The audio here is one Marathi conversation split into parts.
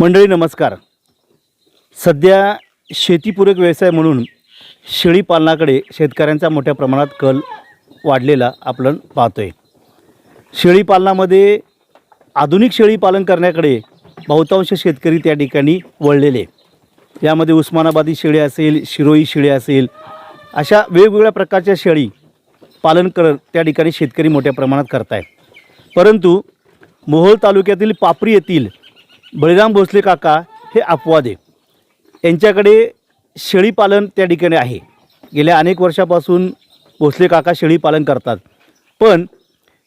मंडळी नमस्कार. सध्या शेतीपूरक व्यवसाय म्हणून शेळीपालनाकडे शेतकऱ्यांचा मोठ्या प्रमाणात कल वाढलेला आपण पाहतो आहे शेळीपालनामध्ये आधुनिक शेळीपालन करण्याकडे बहुतांश शेतकरी त्या ठिकाणी वळलेले. आहे. यामध्ये उस्मानाबादी शेळी असेल शिरोई शेळी असेल अशा वेगवेगळ्या प्रकारच्या शेळी पालन करत त्या ठिकाणी शेतकरी मोठ्या प्रमाणात करत आहे परंतु मोहोळ तालुक्यातील पापरी येथील बळीराम भोसले काका हे अपवादे यांच्याकडे शेळीपालन त्या ठिकाणी आहे. गेल्या अनेक वर्षापासून भोसले काका शेळीपालन करतात. पण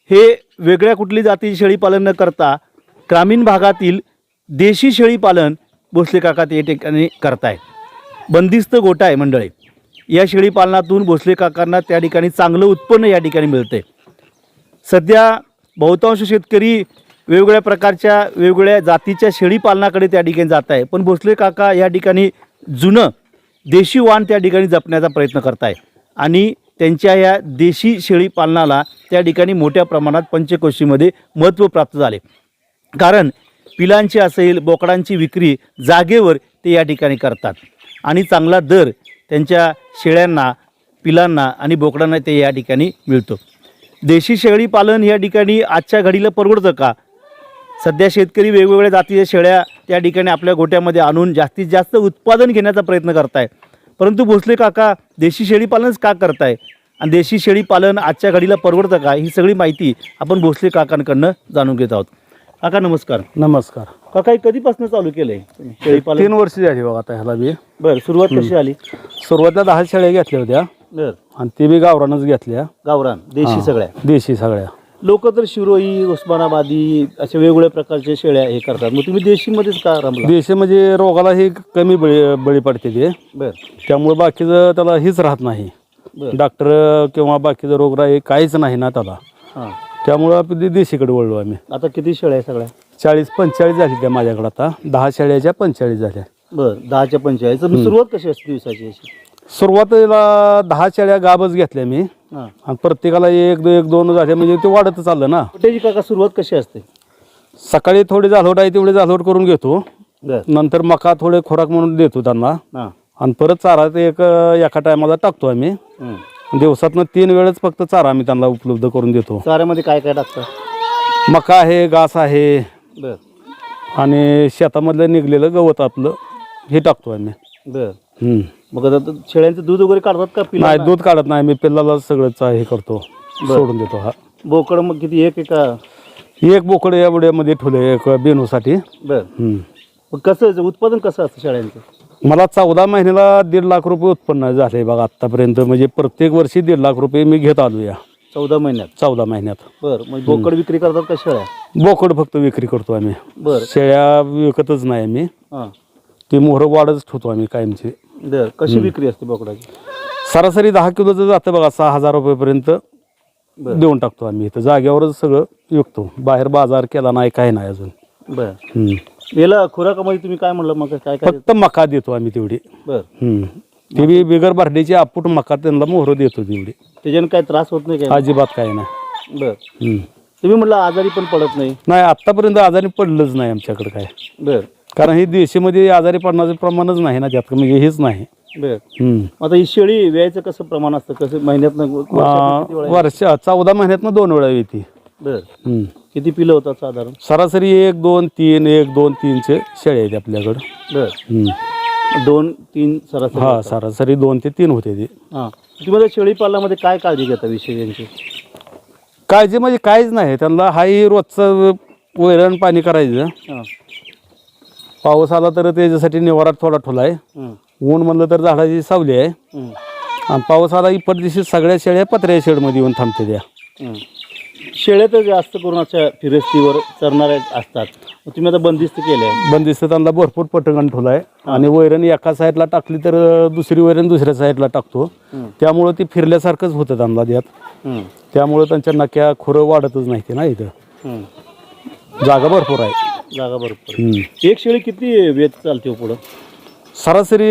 हे वेगळ्या कुठली जातीचे शेळीपालन न करता ग्रामीण भागातील देशी शेळीपालन भोसले काका ते ठिकाणी करताय. बंदिस्त गोटा आहे मंडळी. या शेळीपालनातून भोसले काकांना त्या ठिकाणी चांगलं उत्पन्न या ठिकाणी मिळते सध्या बहुतांश शेतकरी वेगवेगळ्या प्रकारच्या वेगवेगळ्या जातीच्या शेळी पालनाकडे त्या ठिकाणी जात आहे. पण भोसले काका या ठिकाणी जुनं देशी वाण त्या ठिकाणी जपण्याचा प्रयत्न करत आहे आणि त्यांच्या या देशी शेळी पालनाला त्या ठिकाणी मोठ्या प्रमाणात पंचकोशीमध्ये महत्त्व प्राप्त झाले. कारण पिलांची असेल बोकडांची विक्री जागेवर ते या ठिकाणी करतात. आणि चांगला दर त्यांच्या शेळ्यांना पिलांना आणि बोकडांना ते या ठिकाणी मिळतो. देशी शेळी पालन या ठिकाणी आजच्या घडीला परवडतं का? सध्या शेतकरी वेगवेगळ्या जातीच्या शेळ्या त्या ठिकाणी आपल्या गोट्यामध्ये आणून जास्तीत जास्त उत्पादन घेण्याचा प्रयत्न करताय परंतु भोसले काका देशी शेळी पालनच का करताय? आणि देशी शेळी पालन आजच्या घडीला परवडतं का? ही सगळी माहिती आपण भोसले काकांकडनं जाणून घेत आहोत. काका नमस्कार. नमस्कार. काका हे कधीपासून चालू केलंय तुम्ही शेळी पालन? तीन वर्ष झाली बघा आता ह्याला बी. बरं सुरुवात कशी आली? सुरुवातीला दहा शेळ्या घेतल्या होत्या. बरं. आणि ते बी गावरानच घेतल्या. गावरान देशी हा. सगळ्या. देशी सगळ्या. लोक तर शिरोई उस्मानाबादी अशा वेगवेगळ्या प्रकारच्या शेळ्या हे करतात. मग तुम्ही देशीमध्येच का रमला? देशी म्हणजे रोगाला ही कमी बळी बळी पडते ते. बर. त्यामुळे बाकीचं त्याला हीच राहत नाही. बर. डॉक्टर किंवा बाकीचं रोगराई काहीच नाही ना त्याला. हां. त्यामुळं आपण ते देशीकडे वळलो आम्ही. आता किती शेळ्या आहे सगळ्या? चाळीस पंचेचाळीस झाली त्या माझ्याकडे आता. दहा शेळ्याच्या पंचेचाळीस झाल्या. बर दहाच्या पंचेचाळीस. तर मग सुरुवात कशी असते दिवसाची अशी? सुरुवातीला दहा शेळ्या गाबच घेतल्या मी. आणि प्रत्येकाला एक दो- एक दोन झाले म्हणजे ते वाढतच चाललं ना. कुठेची काका सुरुवात कशी असते? सकाळी थोडी झालोट आहे तेवढी झालोट करून घेतो. बर. नंतर मका थोडे खोराक म्हणून देतो त्यांना. हां. आणि परत चारा ते एक एका टायमाला टाकतो आम्ही. हं. दिवसातनं तीन वेळेस फक्त चारा आम्ही त्यांना उपलब्ध करून देतो. चाऱ्यामध्ये काय काय टाकतं? मका आहे घास आहे. बर. आणि शेतामधलं निघलेलं गवत आपलं हे टाकतो आम्ही. बर. हम्म. मग आता शेळ्यांचं दूध वगैरे काढतात का पिला नाही दूध काढत नाही. मी पिल्लाला सगळंच हे करतो. सोडून देतो हा. बोकड मग किती? एक एका? एक बोकड एवढ्यामध्ये ठेवले एक बेनूसाठी. बर. मग कसं उत्पादन कसं असतं शेळ्यांचं? मला चौदा महिन्याला दीड लाख रुपये उत्पन्न झाले बघा आतापर्यंत म्हणजे प्रत्येक वर्षी दीड लाख रुपये मी घेत आलो या. चौदा महिन्यात? चौदा महिन्यात. बर. मग बोकड विक्री करतात का शेळ्या? बोकड फक्त विक्री करतो आम्ही. बर. शेळ्या विकतच नाही आम्ही. हां. ती मोहर वाढच ठेवतो आम्ही कायमची. बर कशी विक्री असते बोकडाची? सरासरी दहा किलोचं जातं बघा सहा हजार रुपयेपर्यंत देऊन टाकतो आम्ही. इथं जाग्यावरच सगळं विकतो. बाहेर बाजार केला नाही काही नाही अजून. बर. हम्म. याला खुराकामध्ये तुम्ही काय म्हणलं मग? काय काय फक्त मका देतो आम्ही तेवढी. बर. हम्म. ती बी बिगर भरडीची आपूट मका त्यांना मोहर देतो तेवढी. त्याच्याने काय त्रास होत नाही काय? अजिबात काही नाही. बर. हम्म. तुम्ही म्हटलं आजारी पण पडत नाही. नाही आतापर्यंत आजारी पडलंच नाही आमच्याकडे काय. बर. कारण ही देशीमध्ये आजारी पडण्याचं प्रमाणच नाही ना त्यात म्हणजे हेच नाही. बर. हम्म. आता ही शेळी व्यायचं कसं प्रमाण असतं? कसं महिन्यात वर्ष चौदा महिन्यातनं दोन वेळा येते. बर. हम्म. किती पिलं होतात साधारण? सरासरी एक दोन तीन एक दोन तीनचे शेळे आहेत आपल्याकडं. बर. हम्म. दोन तीन सरासरी हा सरासरी दोन ते तीन होते ते. हां. तुम्ही आता शेळी पालनामध्ये काय काळजी घेता विषय यांची? काळजी म्हणजे काहीच नाही. त्यांना हाही रोजचं वैरण पाणी करायचं. हां. पाऊस आला तर त्याच्यासाठी निवारा थोडा ठोला आहे हं. ऊन म्हणलं तर झाडाची सावली आहे. आणि पाऊस आला इपट दिवशी सगळ्या शेळ्या पत्र्या शेडमध्ये येऊन थांबते त्या. शेळ्या तर जास्त करून अशा फिरस्तीवर चरणाऱ्या असतात तुम्ही आता बंदिस्त केले आहे बंदिस्त त्यांना भरपूर पटकन ठेवला आहे आणि वैरण एका साईडला टाकली तर दुसरी वैरण दुसऱ्या साईडला टाकतो. त्यामुळं ती फिरल्यासारखंच होतं त्यांना त्यात. त्यामुळं त्यांच्या नक्या खुरं वाढतच नाही ते ना इथं. जागा भरपूर आहे जागा बरोबर हम्म. एक शेळी किती वेत चालते हो पुढं? सरासरी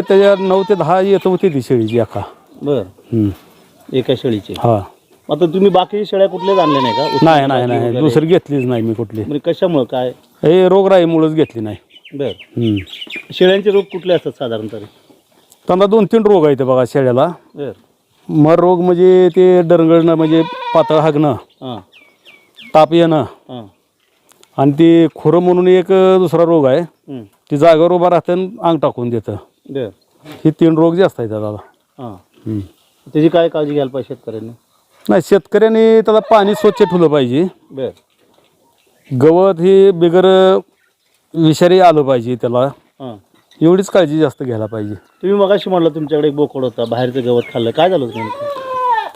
त्याच्या नऊ ते दहा येत होती ती शेळीची एका बर. हम्म. एका शेळीची. हा. आता तुम्ही बाकी शेळ्या कुठल्याच आणल्या नाही का? नाही नाही नाही. दुसरी घेतलीच नाही मी कुठली. म्हणजे कशामुळं? काय? हे रोगराईमुळेच घेतली नाही. बर. हम्म. शेळ्यांचे रोग कुठले असतात साधारणतः त्यांना दोन तीन रोग आहेत बघा शेळ्याला. बर. मर रोग म्हणजे ते डरंगळणं म्हणजे पातळ हागणं हां. ताप येणं हां. आणि ते खुरं म्हणून एक दुसरा रोग आहे. ती जागेवर उभा राहतं आणि अंग टाकून देतं. हे तीन रोग जास्त आहेत त्याला हां. हम्म. त्याची काय काळजी घ्यायला पाहिजे शेतकऱ्यांनी? नाही शेतकऱ्यांनी त्याला पाणी स्वच्छ ठेवलं पाहिजे. गवत हे बिगर विषारी आलं पाहिजे त्याला. एवढीच काळजी जास्त घ्यायला पाहिजे. तुम्ही मगाशी म्हणलं तुमच्याकडे एक बोकड होता बाहेरचं गवत खाल्लं. काय झालं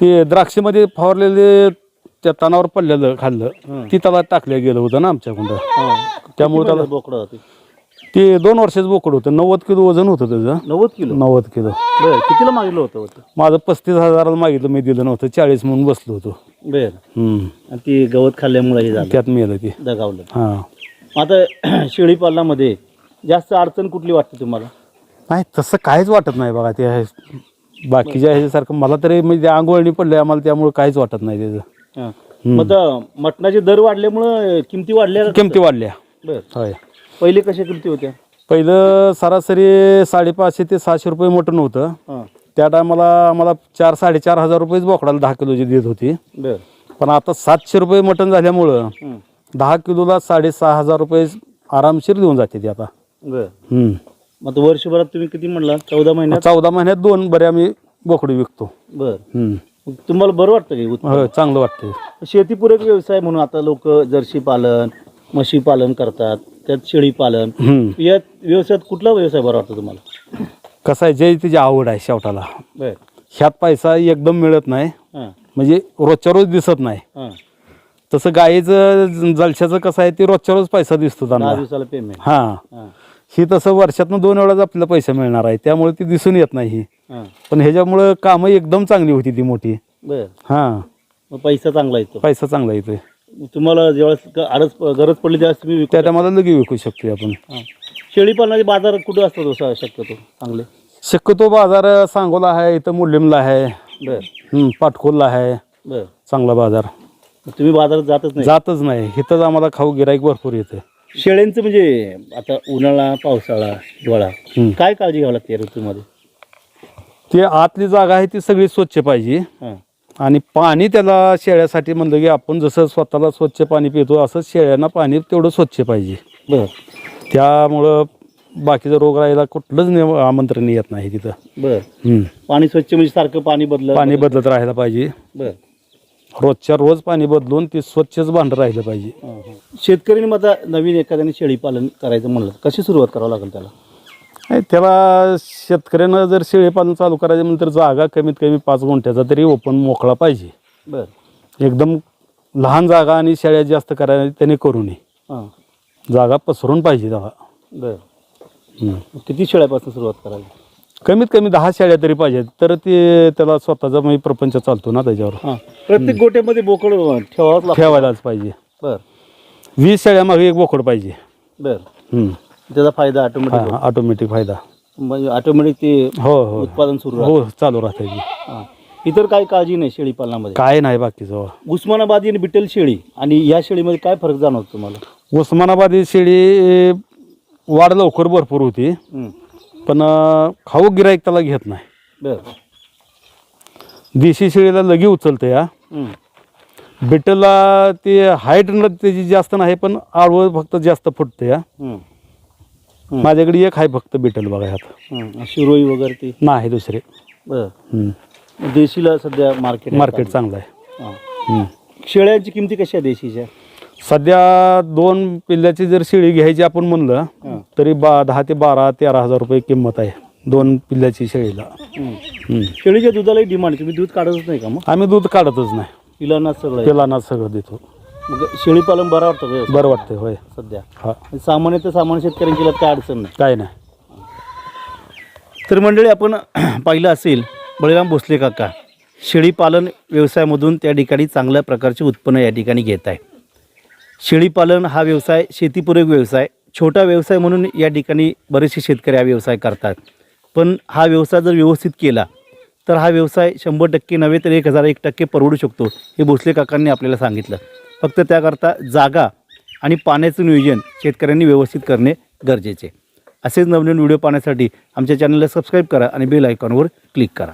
ते द्राक्षमध्ये फवारलेले त्या तणावर पडलेलं खाल्लं. ती त्याला टाकलं गेलं होतं ना आमच्याकडं हां. त्यामुळे त्याला बोकडं होते? ते दोन वर्षाचं बोकड होतं. नव्वद किलो वजन होतं त्याचं. नव्वद किलो? नव्वद किलो. बर कितीला मागितलं होतं होतं माझं पस्तीस हजाराला मागितलं मी दिलं नव्हतं. चाळीस म्हणून बसलो होतो. बर. हम्म. आणि ती गवत खाल्ल्यामुळे हे झालं. त्यात मिळालं ते. दगावलं. हां. आता शेळी पालनामध्ये जास्त अडचण कुठली वाटते तुम्हाला? नाही तसं काहीच वाटत नाही बघा. ते आहे. बाकीच्या ह्याच्यासारखं मला तरी म्हणजे आंघोळणी पडले आम्हाला त्यामुळे काहीच वाटत नाही त्याचं. मग आता मटणाचे दर वाढल्यामुळं किमती वाढल्या. का? किमती वाढल्या. बर. होय. पहिले कशा किमती होत्या? पहिलं सरासरी साडेपाचशे ते सहाशे रुपये मटण होतं. हां. त्या टायमाला आम्हाला चार साडेचार हजार रुपयेच बोकडाला दहा किलोची देत होती. बर. पण आता सातशे रुपये मटण झाल्यामुळं हं. दहा किलोला साडेसहा हजार रुपये आरामशीर देऊन जाते ती आता. बर. हम्म. मग आता वर्षभरात तुम्ही किती म्हणला? चौदा महिन्यात? चौदा महिन्यात दोन बरे आम्ही बोकडे विकतो. बर. हम्म. मग तुम्हाला बरं वाटतं की उत्पन्न? होय चांगलं वाटतं शेतीपूरक व्यवसाय म्हणून आता लोक जर्सी पालन म्हशी पालन करतात त्यात शेळी पालन. हम्म. या व्यवसायात कुठला व्यवसाय बरा वाटतो तुम्हाला? कसं आहे जे तिची आवड आहे शेवटाला. बर. ह्यात पैसा एकदम मिळत नाही. हां. म्हणजे रोजच्या रोज दिसत नाही. हां. तसं गाईचं ज- जलशाचं कसं आहे ते रोजच्या रोज पैसा दिसतो दहा त्यांना दिवसाला पेमेंट हां. हां. ही तसं वर्षातनं दोन वेळाच आपल्याला पैसा मिळणार आहे. त्यामुळे ती दिसून येत नाही. ही हां. पण ह्याच्यामुळं कामं एकदम चांगली होती ती मोठी. बर. हां. मग पैसा चांगला येतो. पैसा चांगला येतोय. तुम्हाला ज्यावेळेस ग- अडच गरज पडली त्यावेळेस तुम्ही त्या टायमाला लगे विकू शकतो आपण. हां. शेळी पालनाचे बाजार कुठे असतात हो स- शक्यतो? चांगले? शक्यतो बाजार सांगोला आहे इथं मुलिमला आहे. बर. हं, पाटकोलला आहे. बर. चांगला बाजार. मग तुम्ही बाजारात जातच नाही? जातच नाही. इथंच आम्हाला खाऊ गिराईक भरपूर येतं शेळ्यांचं म्हणजे आता उन्हाळा पावसाळा हिवाळा हं. काय काळजी घ्यावी लागते ऋतूमध्ये? ते आतली जागा आहे ती सगळी स्वच्छ पाहिजे. हां. आणि पाणी त्याला शेळ्यासाठी म्हणलं की आपण जसं स्वतःला स्वच्छ पाणी पितो असं शेळ्यांना पाणी तेवढं स्वच्छ पाहिजे. बर. त्यामुळं बाकीचं रोग राहायला कुठलंच निम- आमंत्रण येत नाही तिथं. बर. पाणी स्वच्छ म्हणजे सारखं पाणी बदल पाणी बदलत राहायला पाहिजे. बर. रोजच्या रोज पाणी बदलून ते स्वच्छच भांडं राहिलं पाहिजे. शेतकऱ्यांनी मग आता नवीन एखाद्याने शेळी पालन करायचं म्हणलं कशी सुरुवात करावं लागेल त्याला? नाही, त्याला शेतकऱ्यानं जर शेळीपालन चालू करायचं म्हणलं तर जागा कमीत कमी पाच गुंठ्याचा तरी ओपन मोकळा पाहिजे. बर. एकदम लहान जागा आणि शेळ्या जास्त करायला त्याने करू नये. हां. जागा पसरून पाहिजे त्याला. बर. किती शेळ्यापासून सुरुवात करावी? कमीत कमी दहा शेळ्या तरी पाहिजेत तर ते त्याला स्वतःचा म्हणजे प्रपंच चालतो ना त्याच्यावर. हां. प्रत्येक गोट्यामध्ये बोकड ठेवावंच लागतं. ठेवायलाच पाहिजे. बर. वीस शेळ्या मागे एक बोकड पाहिजे. बर. हं. त्याचा फायदा ऑटोमॅटिक हा ऑटोमॅटिक फायदा. म्हणजे ऑटोमॅटिक ते हो हो. उत्पादन सुरू राहतं. हो चालू राहते हां. इतर काही काळजी नाही शेळी पालनामध्ये? काय नाही बाकीचं. उस्मानाबादी आणि बिटल शेळी आणि या शेळीमध्ये काय फरक जाणवतो तुम्हाला? उस्मानाबादी शेळी वाढ लवकर भरपूर होती. पण अं, खाऊ गिराईक त्याला घेत नाही. बर. देशी शेळीला लगी उचलतं या. बिटलला ते हाईट त्याची जास्त नाही पण आडवं फक्त जास्त फुटतं या. माझ्याकडे एक आहे फक्त बिटल बघा ह्यात हं. शिरोई वगैरे ते नाही दुसरे बर हं. देशीला सध्या मार्केट मार्केट चांगलं आहे हां. शेळ्यांची किमती कशा आहे देशीच्या सध्या दोन पिल्ल्याची जर शेळी घ्यायची आपण म्हणलं. तरी बा दहा ते बारा तेरा हजार रुपये किंमत आहे दोन पिल्ल्याची शेळीला हं. हं. शेळीच्या दुधालाही डिमांड तुम्ही दूध काढतच नाही का मग आम्ही दूध काढतच नाही पिलांना सगळं आहे. पिलांना सगळं देतो मग शेळी पालन बरं वाटतं का? बरं वाटतंय होय. सध्या. हा. सामान्य तर सामान्य शेतकऱ्यांची काय अडचण नाही. काय नाही. तर मंडळी आपण पाहिलं असेल बळीराम भोसले काका शेळीपालन व्यवसायामधून त्या ठिकाणी चांगल्या प्रकारचे उत्पन्न या ठिकाणी घेत आहे. शेळीपालन हा व्यवसाय शेतीपूरक व्यवसाय छोटा व्यवसाय म्हणून या ठिकाणी बरेचसे शेतकरी हा व्यवसाय करतात. पण हा व्यवसाय जर व्यवस्थित केला तर हा व्यवसाय शंभर टक्के नव्हे तर एक हजार एक टक्के परवडू शकतो हे भोसले काकांनी आपल्याला सांगितलं. फक्त त्याकरता जागा आणि पाण्याचं नियोजन शेतकऱ्यांनी व्यवस्थित करणे गरजेचे. असेच नवनवीन व्हिडिओ पाहण्यासाठी आमच्या चॅनलला सबस्क्राईब करा आणि बेल आयकॉनवर क्लिक करा.